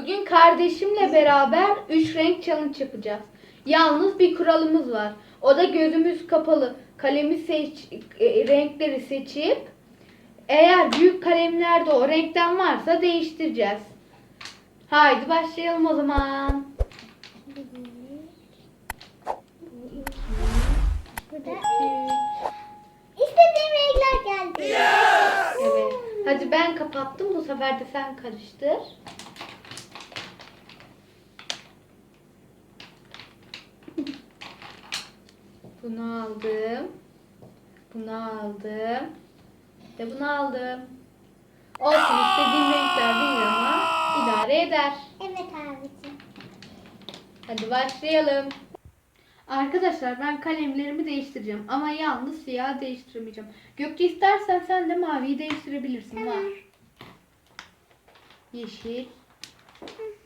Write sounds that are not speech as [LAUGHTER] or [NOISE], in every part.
Bugün kardeşimle beraber 3 renk challenge yapacağız. Yalnız bir kuralımız var. O da gözümüz kapalı. Kalemi seç, e, renkleri seçip eğer büyük kalemlerde o renkten varsa değiştireceğiz. Haydi başlayalım o zaman. Burada istediğim renkler geldi. Evet. Hadi ben kapattım. Bu sefer de sen karıştır. Bunu aldım. Bunu aldım. Ve bunu aldım. Olsun istediğim renkler değil ama idare eder. Evet abicim. Hadi başlayalım. Arkadaşlar ben kalemlerimi değiştireceğim ama yalnız siyah değiştiremeyeceğim. Gökçe istersen sen de maviyi değiştirebilirsin. Tamam. Var. Yeşil.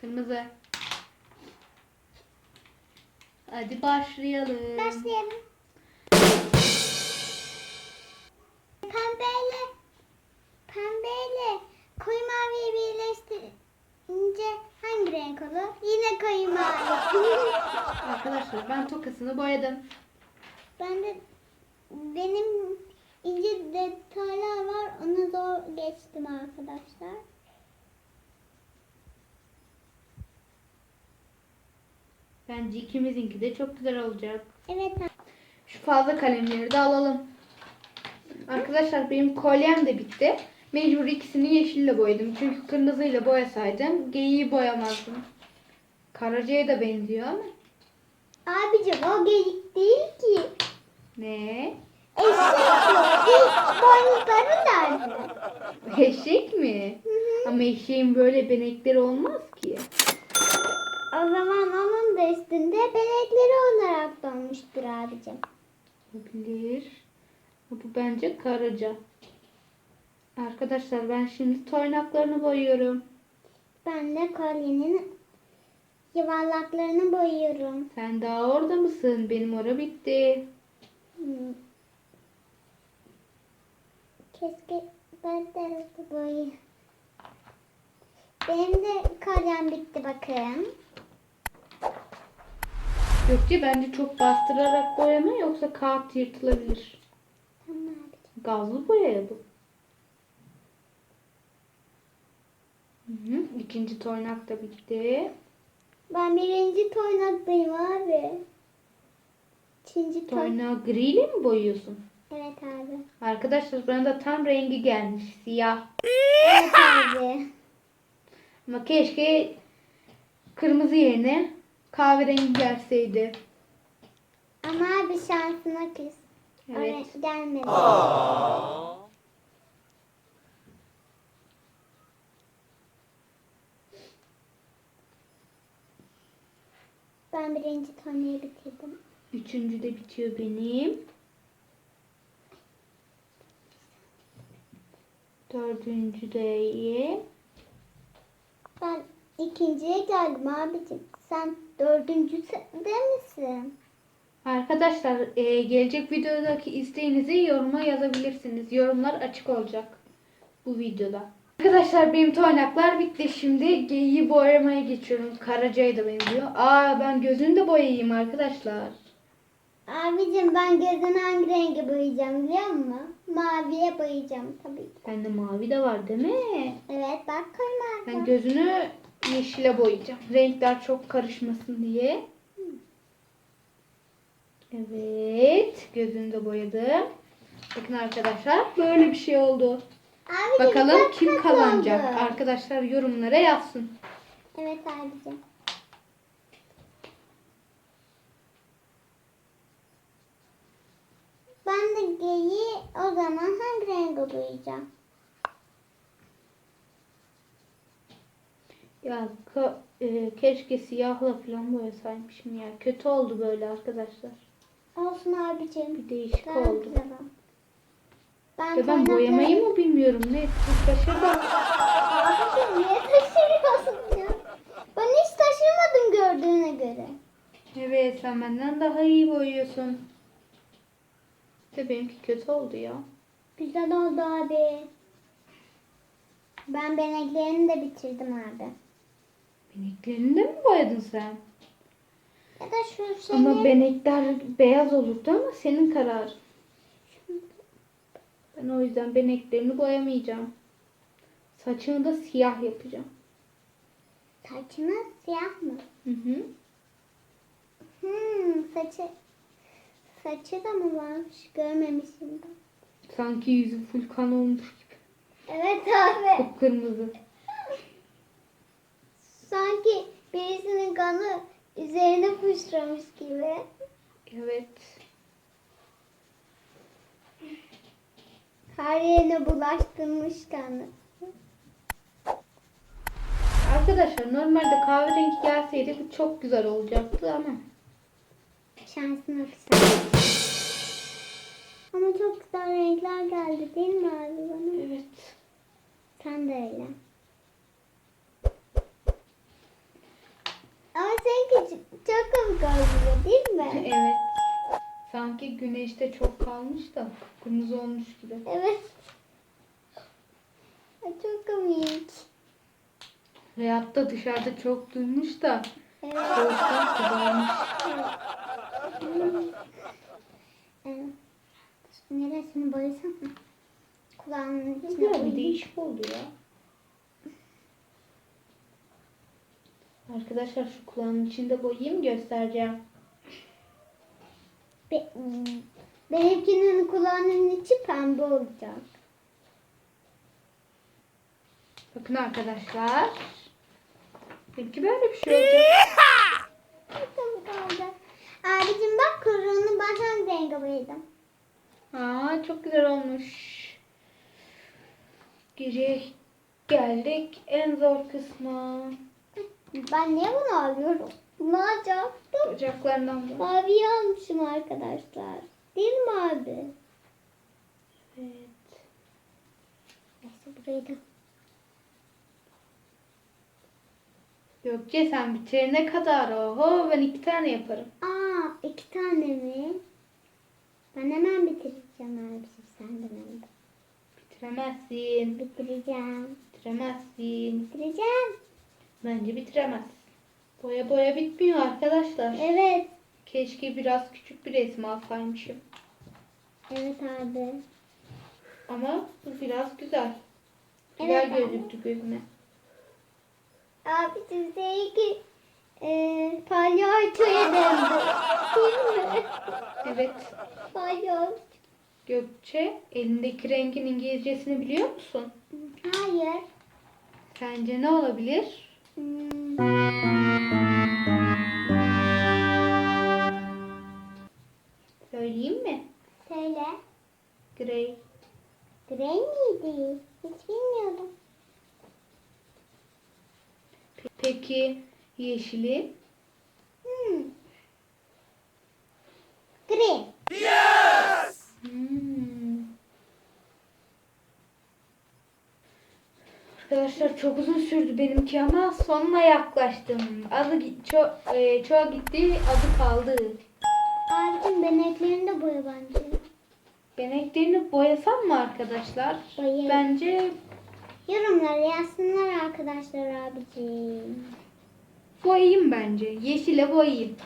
Kırmızı. Hadi başlayalım. Başlayalım. Pembeyle pembeyle koyu maviyi birleştirince hangi renk olur? Yine koyu mavi. [LAUGHS] Arkadaşlar ben tokasını boyadım. ben de benim ince detaylar var. Onu zor geçtim arkadaşlar. Bence ikimizinki de çok güzel olacak. Evet Şu fazla kalemleri de alalım. Arkadaşlar benim kolyem de bitti. Mecbur ikisini yeşille boyadım. Çünkü kırmızıyla boyasaydım geyiği boyamazdım. Karaca'ya da benziyor ama. Abicim o geyik değil ki. Ne? Eşek o. Geyik boynuzları nerede? Eşek mi? Ama eşeğin böyle benekleri olmaz ki. O zaman onun da üstünde benekleri olarak donmuştur abicim. Olabilir. Bu bence karaca. Arkadaşlar ben şimdi toynaklarını boyuyorum. Ben de kolyenin yuvarlaklarını boyuyorum. Sen daha orada mısın? Benim ora bitti. Hmm. Keşke ben de boyayayım. Benim de kolyem bitti bakın. Gökçe bence çok bastırarak boyama yoksa kağıt yırtılabilir. Gazlı boya bu. Hı hı. İkinci toynak da bitti. Ben birinci toynaktayım abi. İkinci toy... Toynağı griyle mi boyuyorsun? Evet abi. Arkadaşlar bana da tam rengi gelmiş. Siyah. Evet abi. Ama keşke kırmızı yerine kahverengi gelseydi. Ama abi şansına küs. Evet. Gelmedi. Ben birinci toneyi bitirdim. Üçüncü de bitiyor benim. Dördüncü de iyi. Ben ikinciye geldim abicim. Sen dördüncü de misin? Arkadaşlar e, gelecek videodaki isteğinizi yoruma yazabilirsiniz. Yorumlar açık olacak bu videoda. Arkadaşlar benim toynaklar bitti. Şimdi geyiği boyamaya geçiyorum. Karaca'ya da benziyor. Aa ben gözünü de boyayayım arkadaşlar. Abicim ben gözünü hangi renge boyayacağım biliyor musun? Maviye boyayacağım tabii ki. Bende mavi de var değil mi? Evet bak koy Ben gözünü yeşile boyayacağım. Renkler çok karışmasın diye. Evet. Gözünü de boyadım. Bakın arkadaşlar böyle bir şey oldu. Abicim, Bakalım kim kötü kazanacak? oldu. Arkadaşlar yorumlara yazsın. Evet abicim. Ben de geyi o zaman hangi renge boyayacağım? Ya e, keşke siyahla falan boyasaymışım ya. Kötü oldu böyle arkadaşlar. Olsun abicim. Bir değişik Ben oldu. bilemem. Ben, Ya ben boyamayı mı bilmiyorum ne? Çok şaşırdım. Abicim niye taşırıyorsun ya? Ben hiç taşırmadım gördüğüne göre. Evet sen benden daha iyi boyuyorsun. De benimki kötü oldu ya. Güzel oldu abi. Ben beneklerini de bitirdim abi. Beneklerini de mi boyadın sen? Ya da şu seni... Ama benekler beyaz olurdu ama senin kararın. Ben o yüzden beneklerini boyamayacağım. Saçını da siyah yapacağım. Saçını siyah mı? Hı hı. Hmm, saçı... Saçı da mı varmış? Görmemişim ben. Sanki yüzü full kan olmuş gibi. Evet abi. Kıpkırmızı. Sanki birisinin kanı üzerine fışramış gibi. Evet. Her yerine bulaştırmış kanı. Arkadaşlar normalde kahverengi gelseydi bu çok güzel olacaktı ama. Şansına kısa. Ama çok güzel renkler geldi değil mi abi bana? Evet. Sen de öyle. Ama seninki oluyor değil mi? Evet. Sanki güneşte çok kalmış da kırmızı olmuş gibi. Evet. Ay, Çok komik. Da dışarıda çok durmuş da Evet. soğuktan kızarmış. Evet. Neresini boyasam mı? Kulağının içine değişik oldu ya. Arkadaşlar şu kulağın içinde boyayayım göstereceğim. Be- benimkinin kulağının içi pembe olacak. Bakın arkadaşlar. Peki böyle bir şey olacak. Abicim bak kuyruğunu ben hangi renge boyadım? Aa çok güzel olmuş. Geriye geldik en zor kısma. Ben niye bunu alıyorum? Ne yapacaktım? Bacaklarından da. Maviyi almışım arkadaşlar. Değil mi abi? Evet. Neyse burayı da. Gökçe sen bitirene kadar oho ben iki tane yaparım. Aa iki tane mi? Ben hemen bitireceğim abicim senden önce. Bitiremezsin. Bitireceğim. Bitiremezsin. Bitireceğim. Bence bitiremez. Boya boya bitmiyor arkadaşlar. Evet. Keşke biraz küçük bir resim alsaymışım. Evet abi. Ama bu biraz güzel. Güzel Evet, abi. gözüktü gözüme. Abicim seninki e, palyaçoya döndü. Değil mi? Evet. Palyaço. Gökçe elindeki rengin İngilizcesini biliyor musun? Hayır. Sence ne olabilir? Söyleyeyim mi? Söyle. Grey. Grey miydi? Hiç bilmiyordum. Pe- Peki yeşili? Hmm. Green. Hmm. Arkadaşlar çok uzun sürdü benimki ama sonuna yaklaştım. Adı ço e, çoğu gitti, adı kaldı. Abicim beneklerini de boya bence. Beneklerini boyasam mı arkadaşlar? Boyayayım. Bence Yorumlara yazsınlar arkadaşlar abicim. boyayayım bence. Yeşile boyayayım.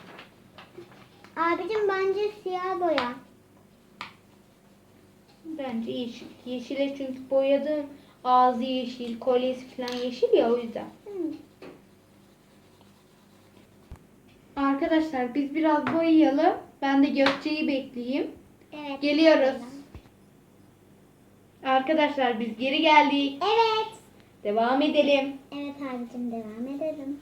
Abicim bence siyah boya. Bence yeşil. Yeşile çünkü boyadım. Ağzı yeşil, kolyesi falan yeşil ya o yüzden. Arkadaşlar biz biraz boyayalım. Ben de Gökçe'yi bekleyeyim. Evet. Geliyoruz. Arkadaşlar biz geri geldik. Evet. Devam edelim. Evet abicim devam edelim.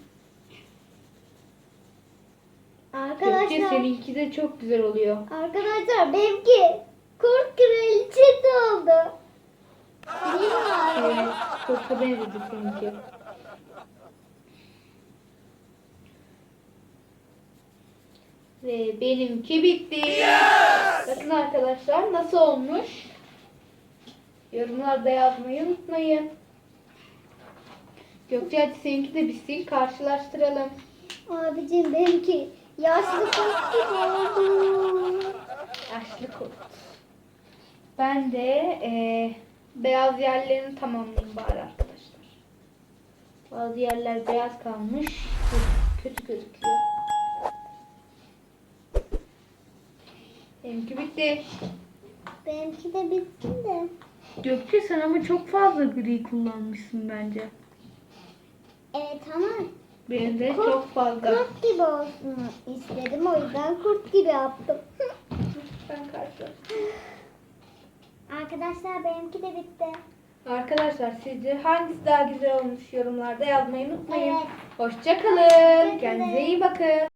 Gökçe Arkadaşlar, seninki de çok güzel oluyor. arkadaşlar benimki kurt kraliçesi oldu. Mi abi? Evet, kurta benzedi seninki. Ve benimki bitti. Bakın arkadaşlar nasıl olmuş? Yorumlarda yazmayı unutmayın. Gökçe hadi seninki de bitsin. Karşılaştıralım. Abicim benimki yaşlı kurt gibi oldu. Yaşlı kurt. Ben de eee, beyaz yerlerini tamamlayayım bari arkadaşlar. Bazı yerler beyaz kalmış. Kötü gözüküyor. Benimki bitti. Benimki de bitsin de. Gökçe sen ama çok fazla gri kullanmışsın bence. Evet ama Benim de Kurt- çok fazla. kurt gibi olsun istedim. O yüzden kurt gibi yaptım. Ben karşı. [LAUGHS] Arkadaşlar benimki de bitti. Arkadaşlar sizce hangisi daha güzel olmuş yorumlarda yazmayı unutmayın. Evet. Hoşçakalın. Hoşça. Kendinize iyi bakın.